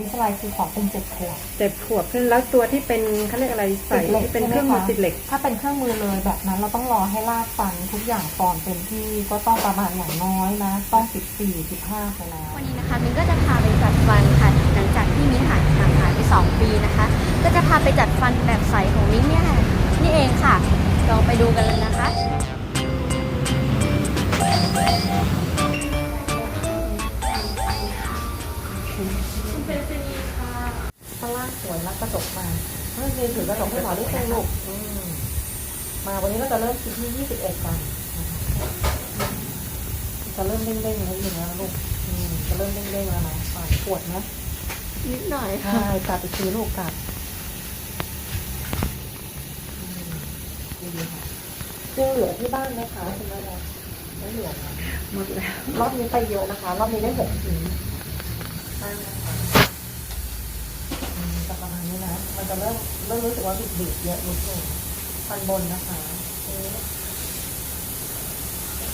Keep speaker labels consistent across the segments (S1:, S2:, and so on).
S1: วิทยาลัยคือของเป็นเจ็ดขวบ
S2: เจ็ดขวบขึ้นแล้วตัวที่เป็นเขาเรียกอะไรใส่
S1: ติดเหล็ก
S2: ที่เป็นเครื่องมือ
S1: ใช่ไหมคะ
S2: ติดเหล็ก
S1: ถ้าเป็นเครื่องมือเลยแบบนั้น เราต้องรอให้ลากฟันทุกอย่างฟอร์มเต็มที่ก็ต้องประมาณอย่างน้อยนะ ต้องสิบสี่สิบห้าไปแล้ว
S3: วันนี้นะคะมินก็จะพาไปจัดฟันค่ะหลังจากที่มิ้นหายห่างหายไป2ปีนะคะ ก็จะพาไปจัดฟันแบบใสของมิ้นเนี่ยนี่เองค่ะลองไปดูกันเลยนะคะ
S1: เมื่อคืนถือกระจกให้หมอได้สนุกอืมมาวันนี้เราจะเริ่มคิดที่21กันนะคะจะเริ่มเด้งๆนิดนึงแล้วนะลูกอืมจะเริ่มเด้งๆแล้วนะอ่าปวดไหม
S3: นิดหน่อย
S1: ใช่กลับอีกทีลูกกลับอืมดีๆค่ะยังเหลือที่บ้านไหมคะคุณแม่เราไม่เหลือนะ
S2: หมดแล้ว
S1: รอบนี้ไปเยอะนะคะ รอบนี้ได้หกชิ้นได้นะคะอืมจะประมาณ นี้นะ มันจะเริ่มเริ่มรู้สึกว่าบิดบิดๆเยอะนิดหนึงฟันบนนะคะนี่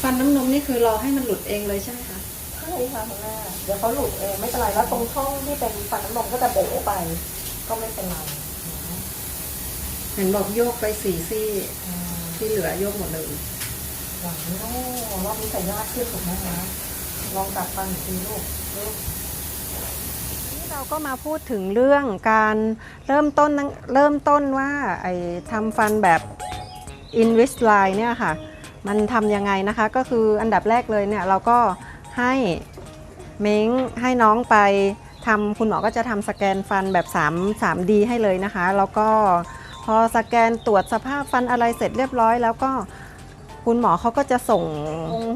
S2: ฟันน้ำนมนี่คือรอให้มันหลุดเองเลยใช่ไหมคะ
S1: ใช่ค่ะคุณแม่เดี๋ยวเขาหลุดเองไม่เป็นไรแล้วตรงช่องที่เป็นฟันน้ำนมก็จะโบ๋ไป ก็ไม่เป็นไรนะ
S2: เห็นบอกโยกไปสี่ซี่
S1: อืม
S2: ที่เหลือโยกหมดเลย
S1: หวังโอ้รอบนี้ใส่ยากขึ้นถูกไหมคะลองกลับฟันอีกทีลูกลูก
S2: นี่ เราก็มาพูดถึงเรื่องการเริ่มต้นเริ่มต้นว่าไอ้ทำฟันแบบ Invisalign เนี่ยค่ะ มันทำยังไงนะคะ ก็คืออันดับแรกเลยเนี่ยเราก็ให้เม้งให้น้องไปทำคุณหมอก็จะทำสแกนฟันแบบ 3 3D ให้เลยนะคะ แล้วก็พอสแกนตรวจสภาพฟันอะไรเสร็จเรียบร้อย แล้วก็คุณหมอเขาก็จะส่ง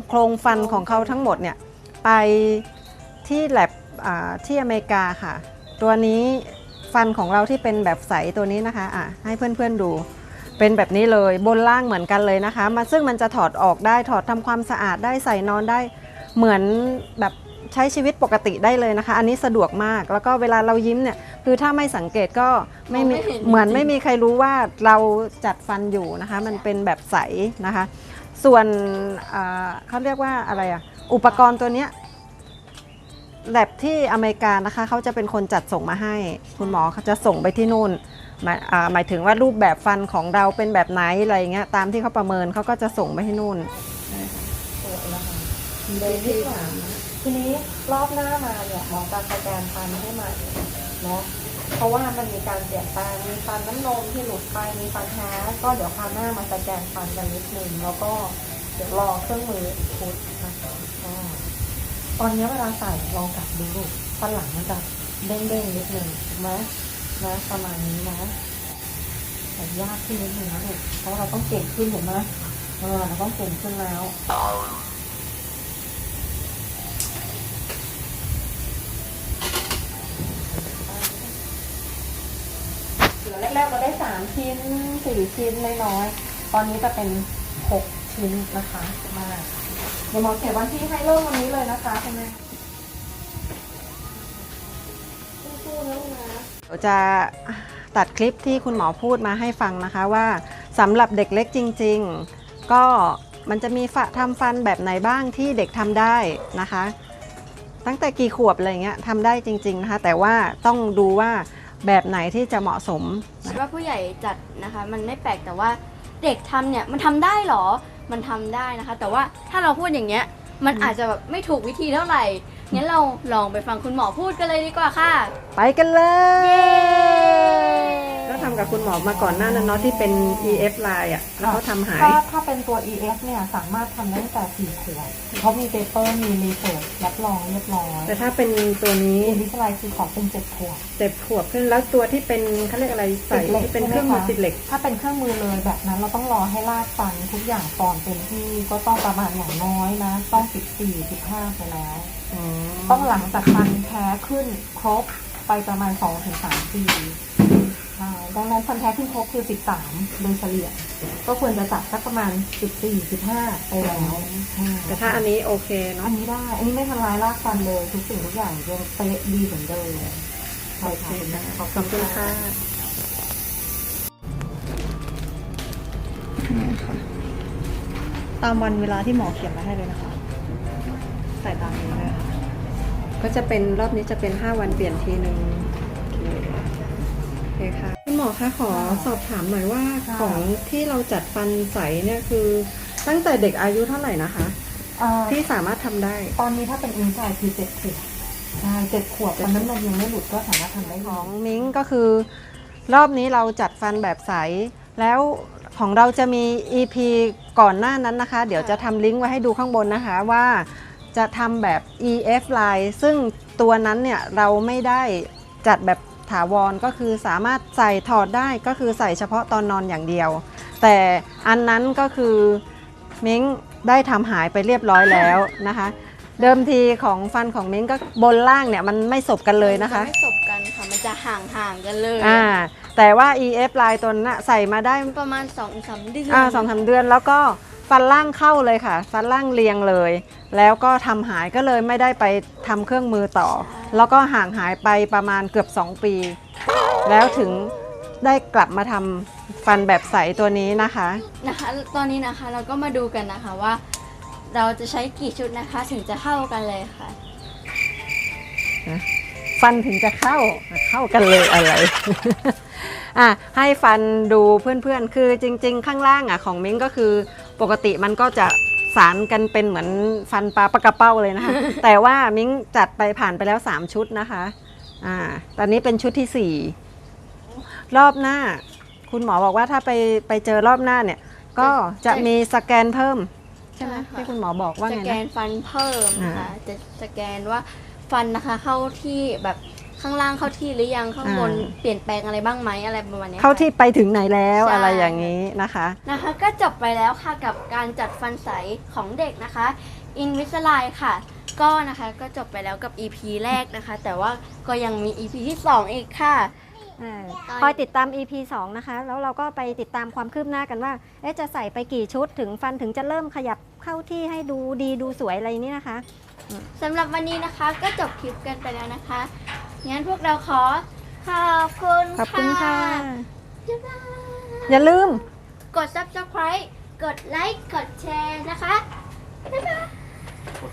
S2: โครงฟันของเขาทั้งหมดเนี่ยไปที่แลบ ที่อเมริกาค่ะ ตัวนี้ฟันของเราที่เป็นแบบใสตัวนี้นะคะอะให้เพื่อนๆดู เป็นแบบนี้เลยบนล่างเหมือนกันเลยนะคะมาซึ่งมันจะถอดออกได้ถอดทำความสะอาดได้ใส่นอนได้เหมือนแบบใช้ชีวิตปกติได้เลยนะคะ อันนี้สะดวกมากแล้วก็เวลาเรายิ้มเนี่ยคือถ้าไม่สังเกตก็ไม่มี
S3: มองไม่เห็น
S2: เหมือน
S3: จริงๆ
S2: ไม่มีใครรู้ว่าเราจัดฟันอยู่นะคะ มันเป็นแบบใสนะคะ ส่วนอ่าเขาเรียกว่าอะไรอะอุปกรณ์ตัวเนี้ย แลบที่อเมริกานะคะเขาจะเป็นคนจัดส่งมาให้ คุณหมอเขาจะส่งไปที่นู่นหมายหมายถึงว่ารูปแบบฟันของเราเป็นแบบไหนอะไรเงี้ยตามที่เขาประเมินเขาก็จะส่งไปให้นู่น
S1: สวยค่ะที่สามทีนี้รอบหน้ามาเนี่ยหมอการสแกนฟันให้ใหม่เนาะเพราะว่ามันมีการเปลี่ยนแปลงมีฟันน้ำนมที่หลุดไปมีฟันแท้ก็เดี๋ยวคราวหน้ามาสแกนฟันกันนิดนึงแล้วก็เดี๋ยวรอเครื่องมือพุท ตอนนี้เวลาใส่ลองกลับดูลูกฟันหลังมันจะเด้งๆนิดนึงถูกไหมนะประมาณนี้นะแต่ยากขึ้นนิดนึงนะลูกเพราะเราต้องเก่งขึ้นถูกไหมเออเราต้องเก่งขึ้นแล้วเดี๋ยวแรกๆเราได้สามชิ้นสี่ชิ้นน้อยๆตอนนี้จะเป็นหกชิ้นนะคะมาก เดี๋ยวหมอเขียนวันที่ให้เริ่มวันนี้เลยนะคะคุณแม่สู้ๆนะลูกนะ
S2: เดี๋ยวจะตัดคลิปที่คุณหมอพูดมาให้ฟังนะคะว่าสำหรับเด็กเล็กจริง ๆ ก็มันจะมีฝทำฟันแบบไหนบ้างที่เด็กทำได้นะคะ ตั้งแต่กี่ขวบอะไรเงี้ยทำได้จริง ๆนะคะ แต่ว่าต้องดูว่าแบบไหนที่จะเหมาะสม
S3: คิดว่าผู้ใหญ่จัดนะคะ มันไม่แปลกแต่ว่าเด็กทำเนี่ยมันทำได้เหรอ มันทำได้นะคะ แต่ว่าถ้าเราพูดอย่างเงี้ย มันอาจจะแบบไม่ถูกวิธีเท่าไหร่งั้นเราลองไปฟังคุณหมอพูดกันเลยดีกว่าค่ะ
S2: ไปกันเลยแล้ว ทำกับคุณหมอมาก่อนหน้านั้นเนาะที่เป็น EF line อะแล้วเขาทำหาย
S1: ถ้าถ้าเป็นตัว EF เนี่ยสามารถทำได้ตั้งแต่สี่ขวบเขามีเปเปอร์มีรีเสิร์ชรับรองเรียบร้อย
S2: แต่ถ้าเป็นตัวนี้
S1: อินวิสไลคือของเป็นเจ็ดขวบ
S2: เจ็บขวบขึ้นแล้วตัวที่เป็นเขาเรียกอะไรใส่
S1: ติดเหล็ก
S2: ที่เป็นเครื่องมือ
S1: ใช่ไหมคะ
S2: ติดเหล็ก
S1: ถ้าเป็นเครื่องมือเลยแบบนั้นเราต้องรอให้ลากฟันทุกอย่างฟอร์มเต็มที่ก็ต้องประมาณอย่างน้อยนะ ต้องสิบสี่สิบห้าไปแล้วต้องหลังจากฟันแท้ขึ้นครบไปประมาณสองถึงสามปีใช่ ดังนั้นฟันแท้ขึ้นครบคือสิบสามโดยเฉลี่ย ก็ควรจะจัดสักประมาณสิบสี่สิบห้าไปแล้วอืม
S2: แต่ถ้าอันนี้โอเคเนาะ
S1: อันนี้ได้ อันนี้ไม่ทำลายรากฟันเลย ทุกสิ่งทุกอย่างยังเป๊ะดีเหมือนเดิมใช่
S2: โอเค
S1: ค่ะ
S2: ค่ะขอบคุณค่ะ
S4: ตามวันเวลาที่หมอเขียนมาให้เลยนะคะ ใส่ตามนี้เลยค่ะ
S2: ก็ก็จะเป็นรอบนี้จะเป็น 5 วันเปลี่ยนทีหนึ่งโอเคโอเคค่ะคุณหม อคะขอสอบถามหน่อยว่า
S1: ค่ะ
S2: ของที่เราจัดฟันใสเนี่ยคือตั้งแต่เด็กอายุเท่าไหร่นะคะ
S1: เอ่อ
S2: ที่สามารถทำได้
S1: ตอนนี้ถ้าเป็นอินไซด์คือเจ็ดขวบใช่เจ็ดขวบตอนนั้นนมยังไม่หลุดก็สามารถทำได้
S2: ของมิ้งก็คือ รอบนี้เราจัดฟันแบบใส แล้วของเราจะมี EP ก่อนหน้านั้นนะคะ เดี๋ยวจะทำลิงก์ไว้ให้ดูข้างบนนะคะว่าจะทำแบบ EF line ซึ่งตัวนั้นเนี่ยเราไม่ได้จัดแบบ ถาวรก็คือสามารถใส่ถอดได้ก็คือใส่เฉพาะตอนนอนอย่างเดียว แต่อันนั้นก็คือมิ้งได้ทำหายไปเรียบร้อยแล้วนะคะ เดิมทีของฟันของมิ้งก็บนล่างเนี่ยมันไม่สบกันเลยนะคะ
S3: มัจไม่สบกันค่ะ มันจะห่างๆกันเลย
S2: อ่าแต่ว่า EF ลายตัวนั้นนะใส่มาได้
S3: ประมาณ2อสามเดือน
S2: อ่าสองสามเดือนแล้วก็ ฟันล่างเข้าเลยค่ะ ฟันล่างเรียงเลย แล้วก็ทำหายก็เลยไม่ได้ไปทำเครื่องมือต่อ แล้วก็ห่างหายไปประมาณเกือบ 2 ปี แล้วถึงได้กลับมาทำฟันแบบใสตัวนี้นะคะ
S3: นะคะ ตอนนี้นะคะเราก็มาดูกันนะคะว่า เราจะใช้กี่ชุดนะคะถึงจะเข้ากันเลยค่ะ
S2: ฟันถึงจะเข้าเข้ากันเลยอะไรอะให้ฟันดูเพื่อนๆ คือจริง ๆ ข้างล่างอะของมิ้งก็คือ ปกติมันก็จะสารกันเป็นเหมือนฟันปลาปลากระเป้าเลยนะคะ แต่ว่ามิ้งจัดไปผ่านไปแล้ว 3 ชุดนะคะอ่าตอนนี้เป็นชุดที่ 4 รอบหน้า คุณหมอบอกว่าถ้าไปไปเจอรอบหน้าเนี่ย ก็จะมีสแกนเพิ่ม ใช่ไหม
S3: ใช่ค่ะ
S2: ที่คุณหมอบอกว่า
S3: ส
S2: ไง
S3: แก
S2: นะ
S3: นฟันเพิ่มค่ะ
S2: อ่า
S3: จะสแกนว่าฟันนะคะเข้าที่แบบ ข้างล่างเข้าที่หรือยังข้างบน
S2: อ่า
S3: เปลี่ยนแปลงอะไรบ้างไหมอะไรประมาณนี้ย
S2: เข้า
S3: ค่ะ
S2: ที่ไปถึงไหนแล้ว
S3: ใช่
S2: อะไรอย่างนี้นะคะ
S3: นะคะก็จบไปแล้วค่ะกับการจัดฟันใสของเด็กนะคะ Invisalign ค่ะ ก็นะคะก็จบไปแล้วกับ EP แรกนะคะ แต่ว่าก็ยังมี EP ที่2อีกค่ะ
S4: เออ
S3: ตอน
S4: คอยติดตาม EP 2 นะคะ แล้วเราก็ไปติดตามความคืบหน้ากันว่า เอ๊ะ จะใส่ไปกี่ชุดถึงฟันถึงจะเริ่มขยับเข้าที่ให้ดูดีดูสวยอะไรนี้นะคะ
S3: สำหรับวันนี้นะคะก็จบคลิปกันไปแล้วนะคะ งั้นพวกเราขอ ขอบคุณ
S2: ขอบคุณค่ะ
S3: บ๊ายบาย
S2: อย่าลืม
S3: กด subscribe กดไลค์ กดแชร์นะคะ บ๊ายบาย
S5: กด